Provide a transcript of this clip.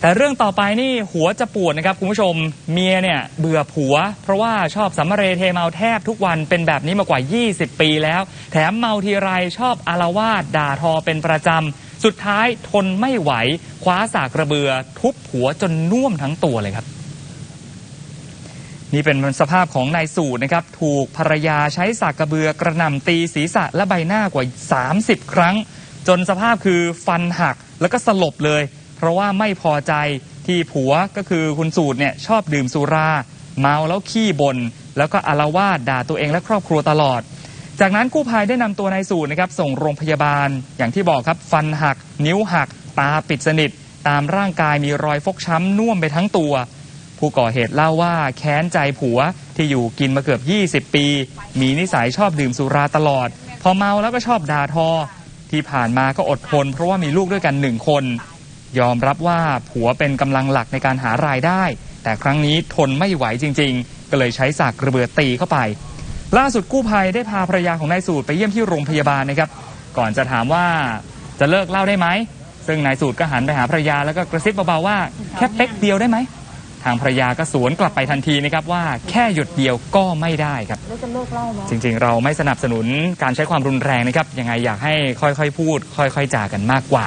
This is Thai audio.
แต่เรื่องต่อไปนี่หัวจะปวดนะครับคุณผู้ชมเมียเนี่ยเบื่อผัว เพราะว่าชอบสัมเรเทเมาแทบทุกวันเป็นแบบนี้มากว่า 20 ปีแล้ว แถมเมาทีไรชอบอารวาสด่าทอเป็นประจำ สุดท้ายทนไม่ไหว คว้าสากกระเบือ ทุบหัวจนน่วมทั้งตัวเลยครับ นี่เป็นสภาพของนายสูตรนะครับ ถูกภรรยาใช้สากกระเบือกระหน่ำตีศีรษะและใบหน้ากว่า 30 ครั้ง จนสภาพคือฟันหักแล้วก็สลบเลย เพราะว่าไม่พอใจที่ผัวก็คือคุณสูตรเนี่ยชอบดื่มสุรา เมาแล้วขี้บน่นแล้วก็อารวาสด่าตัวเองและครอบครัวตลอด จากนั้นกู้ภัยได้นำตัวนายสูตรนะครับส่งโรงพยาบาล อย่างที่บอกครับฟันหัก นิ้วหัก ตาปิดสนิท ตามร่างกายมีรอยฟกช้ำน่วมไปทั้งตัว ผู้ก่อเหตุเล่าว่าแค้นใจผัวที่อยู่กินมาเกือบ 20 ปี มีนิสัยชอบดื่มสุราตลอด พอเมาแล้วก็ชอบด่าทอ ที่ผ่านมาก็อดทน เพราะว่ามีลูกด้วยกันหนึ่งคน ยอมรับว่าผัวเป็นกำลังหลักในการหารายได้ แต่ครั้งนี้ทนไม่ไหวจริง ๆ ก็เลยใช้สากกระเบือตีเข้าไป ล่าสุดกู้ภัยได้พาภรรยาของนายสูตรไปเยี่ยมที่โรงพยาบาลนะครับ ก่อนจะถามว่าจะเลิกเหล่าได้ไหมซึ่งนายสูตรก็หันไปหาภรรยาแล้วก็กระซิบเบาๆว่าแค่เป๊กเดียวได้ไหมทางภรรยาก็สวนกลับไปทันทีนะครับว่าแค่หยุดเดียวก็ไม่ได้ครับแล้วจะเลิกเหล่าไหมจริงๆ เราไม่สนับสนุนการใช้ความรุนแรงนะครับยังไงอยากให้ค่อยๆ พูด ค่อย ๆจากันมากกว่า